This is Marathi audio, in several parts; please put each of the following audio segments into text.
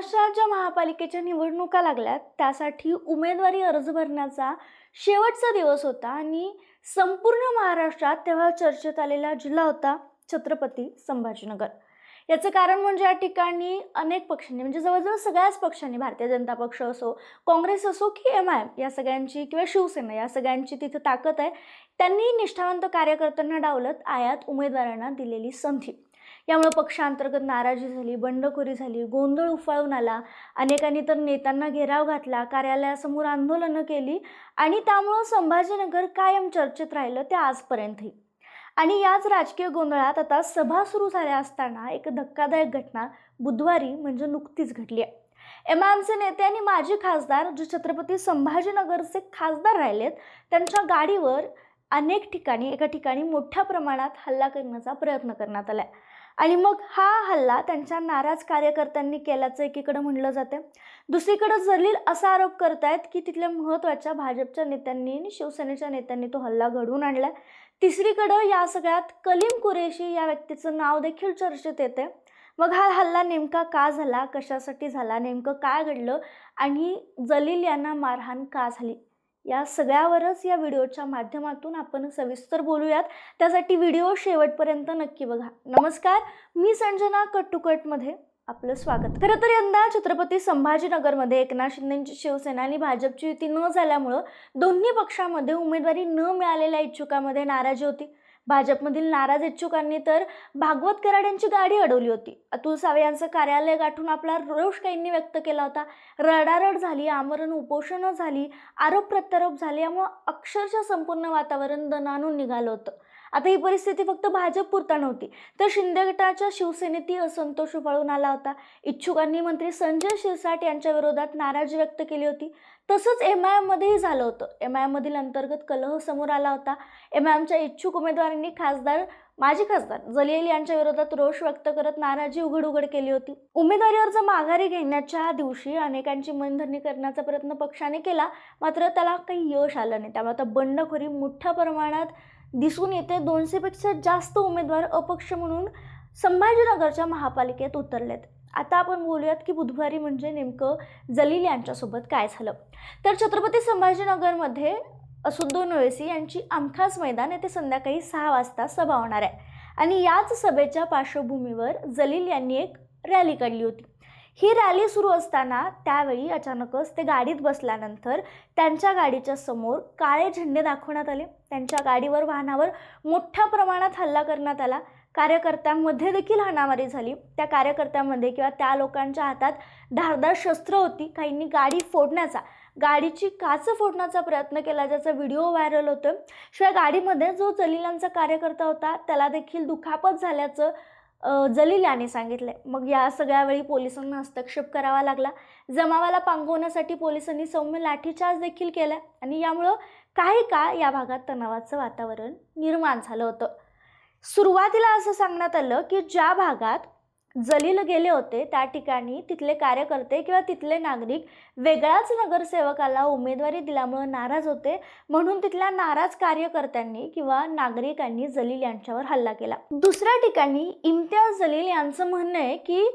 महाराष्ट्राच्या महापालिकेच्या निवडणुका लागल्यात. त्यासाठी उमेदवारी अर्ज भरण्याचा शेवटचा दिवस होता आणि संपूर्ण महाराष्ट्रात तेव्हा चर्चेत आलेला जिल्हा होता छत्रपती संभाजीनगर. याचं कारण म्हणजे या ठिकाणी अनेक पक्षांनी म्हणजे जवळजवळ सगळ्याच पक्षांनी भारतीय जनता पक्ष असो काँग्रेस असो की एम आय एम या सगळ्यांची किंवा शिवसेना या सगळ्यांची तिथं ताकद आहे. त्यांनी निष्ठावंत कार्यकर्त्यांना डावलत आयात उमेदवारांना दिलेली संधी. यामुळे पक्षांतर्गत नाराजी झाली बंडखोरी झाली गोंधळ उफाळून आला. अनेकांनी तर नेत्यांना घेराव घातला कार्यालयासमोर आंदोलनं केली आणि त्यामुळं संभाजीनगर कायम चर्चेत राहिलं ते आजपर्यंतही. आणि याच राजकीय गोंधळात आता सभा सुरू झाल्या असताना एक धक्कादायक घटना बुधवारी म्हणजे नुकतीच घडली आहे. एम आय एमचे नेते आणि माजी खासदार जे छत्रपती संभाजीनगरचे खासदार राहिलेत त्यांच्या गाडीवर अनेक ठिकाणी एका ठिकाणी मोठ्या प्रमाणात हल्ला करण्याचा प्रयत्न करण्यात आला आणि मग हा हल्ला त्यांच्या नाराज कार्यकर्त्यांनी केल्याचं एकीकडं म्हणलं जातं. दुसरीकडं जलील असा आरोप करतायत की तिथल्या महत्त्वाच्या भाजपच्या नेत्यांनी आणि शिवसेनेच्या नेत्यांनी तो हल्ला घडवून आणला तिसरीकडं या सगळ्यात कलीम कुरेशी या व्यक्तीचं नाव देखील चर्चेत येते मग हा हल्ला नेमका का झाला? कशासाठी झाला? नेमकं काय घडलं? आणि जलील यांना मारहाण का झाली? या सगळ्यावरच या व्हिडिओच्या माध्यमातून आपण सविस्तर बोलूयात. त्यासाठी व्हिडिओ शेवटपर्यंत नक्की बघा. नमस्कार मी संजना कट टू कटमध्ये आपलं स्वागत. खरं तर यंदा छत्रपती संभाजीनगरमध्ये एकनाथ शिंदेची शिवसेना आणि भाजपची युती न झाल्यामुळं दोन्ही पक्षामध्ये उमेदवारी न मिळालेल्या इच्छुकामध्ये नाराजी होती. भाजपमधील नाराज इच्छुकांनी तर भागवत कराड यांची गाडी अडवली होती. अतुल सावे यांचं कार्यालय गाठून आपला रोष काहींनी व्यक्त केला होता. रडारड झाली आमरण उपोषणं झाली आरोप प्रत्यारोप झाले यामुळं अक्षरशः संपूर्ण वातावरण दणानून निघालं होतं. आता ही परिस्थिती फक्त भाजप पुरता नव्हती. तर शिंदे गटाच्या शिवसेनेतही असंतोष उफाळून आला होता. इच्छुकांनी मंत्री संजय शिरसाट यांच्या विरोधात नाराजी व्यक्त केली होती. तसंच एम आय एममध्येही झालं होतं. एम आय एममधील अंतर्गत कलह समोर आला होता. एम आय एमच्या इच्छुक उमेदवारांनी खासदार माजी खासदार जलील यांच्या विरोधात रोष व्यक्त करत नाराजी उघड उघड केली होती. उमेदवारी अर्ज माघारी घेण्याच्या दिवशी अनेकांची मनधरणी करण्याचा प्रयत्न पक्षाने केला. मात्र त्याला काही यश आलं नाही. त्यामुळे आता बंडखोरी मोठ्या प्रमाणात दिसून येते. दोनशेपेक्षा जास्त उमेदवार अपक्ष म्हणून संभाजीनगरच्या महापालिकेत उतरलेत. आता आपण बोलूयात की बुधवारी म्हणजे नेमकं जलील यांच्यासोबत काय झालं? तर छत्रपती संभाजीनगरमध्ये असुद्दोन ओवेसी यांची आमखास मैदान येथे संध्याकाळी सहा वाजता सभा होणार आहे. आणि याच सभेच्या पार्श्वभूमीवर जलील यांनी एक रॅली काढली होती. ही रॅली सुरू असताना त्यावेळी अचानकच ते गाडीत बसल्यानंतर त्यांच्या गाडीच्या समोर काळे झेंडे दाखवण्यात आले. त्यांच्या गाडीवर वाहनावर मोठ्या प्रमाणात हल्ला करण्यात आला. कार्यकर्त्यांमध्ये देखील हाणामारी झाली. त्या कार्यकर्त्यांमध्ये किंवा त्या लोकांच्या हातात धारदार शस्त्र होती. काहींनी गाडी फोडण्याचा गाडीची काच फोडण्याचा प्रयत्न केला ज्याचा व्हिडिओ व्हायरल होतो शिवाय गाडीमध्ये जो जलिलांचा कार्यकर्ता होता त्याला देखील दुखापत झाल्याचं जलील याने सांगितलंय. मग या सगळ्या वेळी पोलिसांना हस्तक्षेप करावा लागला. जमावाला पांगवण्यासाठी पोलिसांनी सौम्य लाठीचार्ज देखील केला आणि यामुळं काही काळ या भागात तणावाचं वातावरण निर्माण झालं होतं. सुरुवातीला असं सांगण्यात आलं की ज्या भागात जलील गेले होते त्या ठिकाणी. तिथले कार्यकर्ते किंवा तिथले नागरिक वेगळाच नगरसेवकाला उमेदवारी दिल्यामुळं नाराज होते. म्हणून तिथल्या नाराज कार्यकर्त्यांनी किंवा नागरिकांनी जलील यांच्यावर हल्ला केला. दुसऱ्या ठिकाणी इम्तियाज जलील यांचं म्हणणं आहे की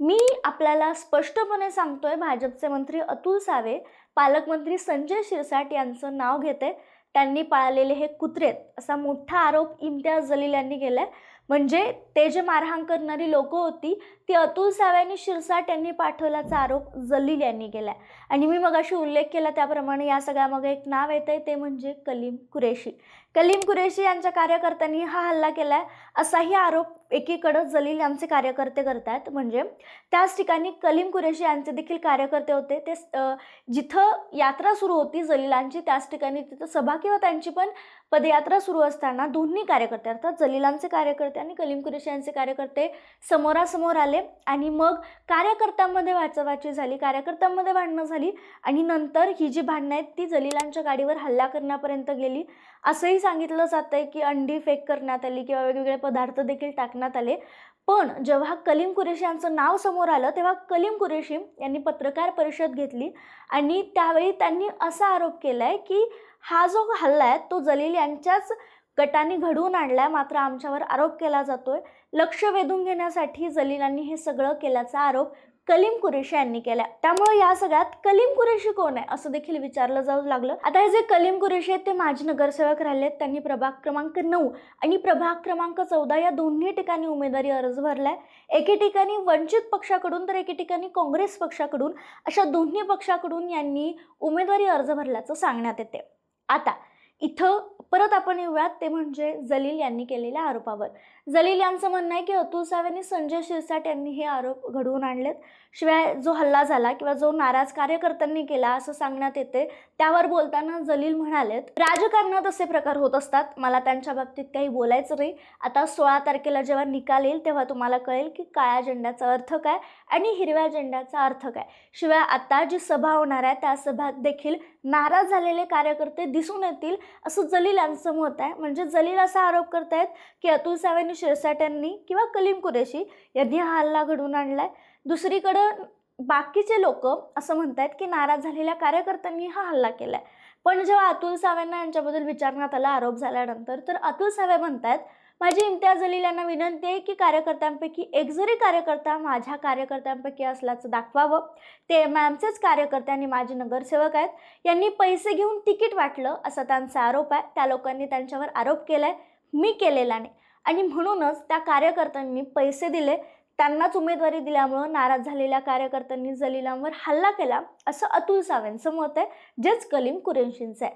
मी आपल्याला स्पष्टपणे सांगतोय भाजपचे मंत्री अतुल सावे पालकमंत्री संजय शिरसाट यांचं नाव घेते. त्यांनी पाळलेले हे कुत्रेत असा मोठा आरोप इम्तियाज जलील यांनी केला आहे म्हणजे ते जे मारहाण करणारी लोक होती ती अतुल सावे शिरसाट यांनी पाठवल्याचा आरोप जलील यांनी केला आणि मी मगाशी उल्लेख केला त्याप्रमाणे या सगळ्यामागे एक नाव येतं आहे ते म्हणजे कलीम कुरेशी. कलीम कुरेशी यांच्या कार्यकर्त्यांनी हा हल्ला केला आहे असाही आरोप एकीकडं जलील यांचे कार्यकर्ते करतात म्हणजे त्याच ठिकाणी कलीम कुरेशी यांचे देखील कार्यकर्ते होते. ते जिथं यात्रा सुरू होती जलीलांची त्याच ठिकाणी तिथं सभा किंवा त्यांची पण पदयात्रा सुरू असताना दोन्ही कार्यकर्ते अर्थात जलिलांचे कार्यकर्ते आणि कलीम कुरेशी यांचे कार्यकर्ते समोरासमोर आले आणि मग कार्यकर्त्यांमध्ये वाचावाची झाली कार्यकर्त्यांमध्ये भांडणं झाली आणि नंतर ही जी भांडणं आहेत ती जलिलांच्या गाडीवर हल्ला करण्यापर्यंत गेली. असंही सांगितलं जातं आहे की अंडी फेक करण्यात आली किंवा वेगवेगळे पदार्थ देखील टाकण्यात आले. पण जेव्हा कलीम कुरेशी यांचं नाव समोर आलं तेव्हा कलीम कुरेशी यांनी पत्रकार परिषद घेतली आणि त्यावेळी त्यांनी असा आरोप केला आहे की हा जो हल्ला आहे तो जलील यांच्याच गटाने घडवून आणलाय मात्र आमच्यावर आरोप केला जातोय. लक्ष वेधून घेण्यासाठी जलीलांनी हे सगळं केल्याचा आरोप कलीम कुरेशी यांनी केल्या. त्यामुळे या सगळ्यात कलीम कुरेशी कोण आहे? असं देखील विचारलं जाऊ लागलं. आता हे जे कलीम कुरेशी आहेत ते माजी नगरसेवक राहिले आहेत. त्यांनी प्रभाग क्रमांक नऊ आणि प्रभाग क्रमांक चौदा या दोन्ही ठिकाणी उमेदवारी अर्ज भरलाय. एके ठिकाणी वंचित पक्षाकडून तर एके ठिकाणी काँग्रेस पक्षाकडून. अशा दोन्ही पक्षाकडून यांनी उमेदवारी अर्ज भरल्याचं सांगण्यात येते. आता इथं परत आपण येऊयात ते म्हणजे जलील यांनी केलेल्या आरोपावर. जलील यांचं म्हणणं आहे की अतुल साव यांनी संजय शिरसाट यांनी हे आरोप घडवून आणलेत. शिवाय जो हल्ला झाला किंवा जो नाराज कार्यकर्त्यांनी केला असं सांगण्यात येते त्यावर बोलताना जलील म्हणालेत राजकारणात असे प्रकार होत असतात. मला त्यांच्या बाबतीत काही बोलायचं नाही. आता सोळा तारखेला जेव्हा निकाल येईल तेव्हा तुम्हाला कळेल की काळ्या झेंड्याचा अर्थ काय आणि हिरव्या झेंड्याचा अर्थ काय. शिवाय आता जी सभा होणार आहे त्या सभात देखील नाराज झालेले कार्यकर्ते दिसून येतील असं जलील यांचं मत आहे. म्हणजे जलील असा आरोप करतायत की अतुल सावेनी शिरसाट यांनी किंवा कलीम कुरेशी यांनी हा हल्ला घडवून आणलाय. दुसरीकडं बाकीचे लोक असं म्हणतात की नाराज झालेल्या कार्यकर्त्यांनी हा हल्ला केला आहे पण जेव्हा अतुल सावेंना यांच्याबद्दल विचारण्यात आला आरोप झाल्यानंतर तर अतुल सावे म्हणतात माझी इम्तियाज जलील यांना विनंती आहे की कार्यकर्त्यांपैकी एक जरी कार्यकर्ता माझ्या कार्यकर्त्यांपैकी असल्याचं दाखवावं. ते एम आयएमचेच कार्यकर्ते आणि माझे नगरसेवक आहेत. यांनी पैसे घेऊन तिकीट वाटलं असा त्यांचा आरोप आहे. त्या लोकांनी त्यांच्यावर आरोप केला आहे मी केलेला नाही. आणि म्हणूनच त्या कार्यकर्त्यांनी पैसे दिले. त्यांनाच उमेदवारी दिल्यामुळं नाराज झालेल्या कार्यकर्त्यांनी जलीलांवर हल्ला केला असं अतुल सावेंचं मत आहे जेच कलीम कुरेशींचं आहे.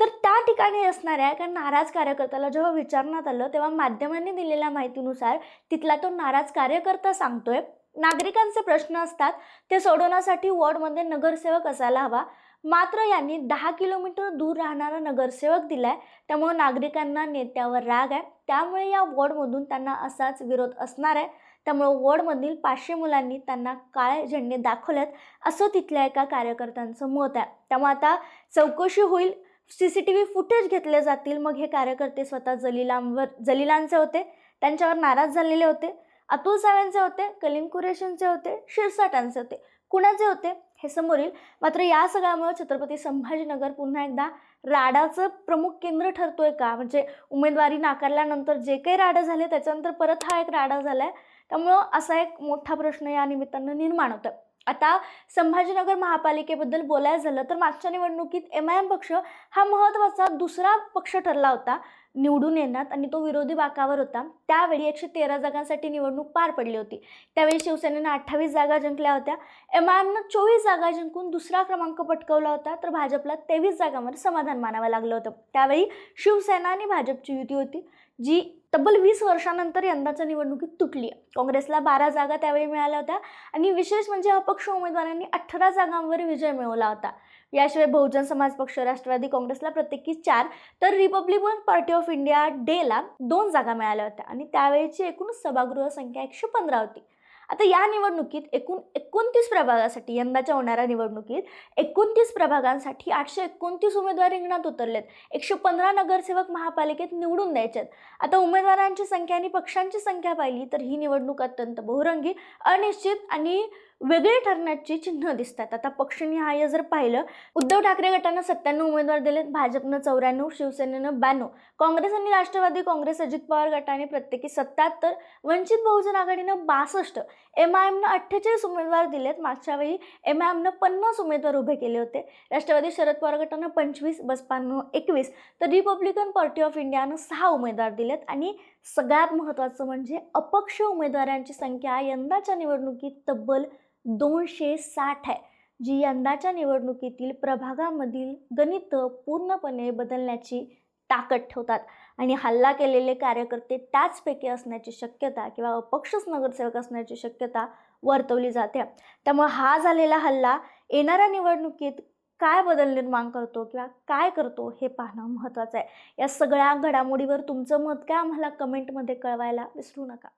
तर त्या ठिकाणी असणाऱ्या एका नाराज कार्यकर्त्याला जेव्हा विचारण्यात आलं तेव्हा माध्यमांनी दिलेल्या माहितीनुसार तिथला तो नाराज कार्यकर्ता सांगतोय नागरिकांचे प्रश्न असतात ते सोडवण्यासाठी वॉर्डमध्ये नगरसेवक असायला हवा. मात्र यांनी दहा किलोमीटर दूर राहणारा नगरसेवक दिलाय त्यामुळे नागरिकांना नेत्यावर राग आहे. त्यामुळे या वॉर्डमधून त्यांना असाच विरोध असणार आहे. त्यामुळे वॉर्डमधील पाचशे मुलांनी त्यांना काळे झेंडे दाखवल्यात असं तिथल्या एका कार्यकर्त्यांचं मत आहे. त्यामुळे आता चौकशी होईल C C T V footage घेतले जातील. मग हे कार्यकर्ते स्वतः जलिलांवर जलिलांचे होते त्यांच्यावर नाराज झालेले होते. अतुल सावेंचे होते कलीम कुरेशनचे होते शिरसाटांचे होते. कुणाचे होते हे समोर येईल. मात्र या सगळ्यामुळे छत्रपती संभाजीनगर पुन्हा एकदा राडाचं प्रमुख केंद्र ठरतोय का? म्हणजे उमेदवारी नाकारल्यानंतर जे काही राडा झाले त्याच्यानंतर परत हा एक राडा झाला आहे त्यामुळं असा एक मोठा प्रश्न या निमित्तानं निर्माण होतं. आता संभाजीनगर महापालिकेबद्दल बोलायचं झालं तर मागच्या निवडणुकीत एम आय एम पक्ष हा महत्त्वाचा दुसरा पक्ष ठरला होता निवडून येण्यात आणि तो विरोधी बाकावर होता. त्यावेळी एकशे तेरा जागांसाठी निवडणूक पार पडली होती. त्यावेळी शिवसेनेनं अठ्ठावीस जागा जिंकल्या होत्या. एम आय एमनं चोवीस जागा जिंकून दुसरा क्रमांक पटकवला होता तर भाजपला तेवीस जागांवर समाधान मानावं लागलं होतं. त्यावेळी शिवसेना आणि भाजपची युती होती. जी तब्बल वीस वर्षानंतर यंदाच्या निवडणुकीत तुटली काँग्रेसला बारा जागा त्यावेळी मिळाल्या होत्या आणि विशेष म्हणजे अपक्ष उमेदवारांनी अठरा जागांवर विजय मिळवला होता. याशिवाय बहुजन समाज पक्ष राष्ट्रवादी काँग्रेसला प्रत्येकी चार तर रिपब्लिकन पार्टी ऑफ इंडिया डेला दोन जागा मिळाल्या होत्या आणि त्यावेळीची एकूण सभागृह संख्या एकशे पंधरा होती. आता या निवडणुकीत एकूण एकोणतीस प्रभागासाठी यंदाच्या होणाऱ्या निवडणुकीत एकोणतीस प्रभागांसाठी आठशे एकोणतीस उमेदवार रिंगणात उतरलेत. एकशे पंधरा नगरसेवक महापालिकेत निवडून द्यायचे आता उमेदवारांची संख्या आणि पक्षांची संख्या पाहिली तर ही निवडणूक अत्यंत बहुरंगी अनिश्चित आणि वेगळी ठरण्याची चिन्ह दिसतात. आता पक्षनिहाय जर पाहिलं उद्धव ठाकरे गटानं सत्त्याण्णव उमेदवार दिलेत भाजपनं चौऱ्याण्णव शिवसेनेनं ब्याण्णव. काँग्रेस आणि राष्ट्रवादी काँग्रेस अजित पवार गटाने प्रत्येकी सत्याहत्तर वंचित बहुजन आघाडीनं बासष्ट एम आय एमनं अठ्ठेचाळीस उमेदवार दिलेत. मागच्या वेळी एम आय एमनं पन्नास उमेदवार उभे केले होते. राष्ट्रवादी शरद पवार गटानं पंचवीस बसपानं एकवीस तर रिपब्लिकन पार्टी ऑफ इंडियानं सहा उमेदवार दिलेत. आणि सगळ्यात महत्त्वाचं म्हणजे अपक्ष उमेदवारांची संख्या यंदाच्या निवडणुकीत तब्बल दोनशे साठ आहे जी यंदाच्या निवडणुकीतील प्रभागामधील गणित पूर्णपणे बदलण्याची ताकद ठेवतात आणि हल्ला केलेले कार्यकर्ते त्याचपैकी असण्याची शक्यता किंवा अपक्षच नगरसेवक असण्याची शक्यता वर्तवली जाते. त्यामुळे हा झालेला हल्ला येणाऱ्या निवडणुकीत काय बदल निर्माण करतो किंवा काय करतो हे पाहणं महत्त्वाचं आहे. या सगळ्या घडामोडीवर तुमचं मत काय आम्हाला कमेंटमध्ये कळवायला विसरू नका.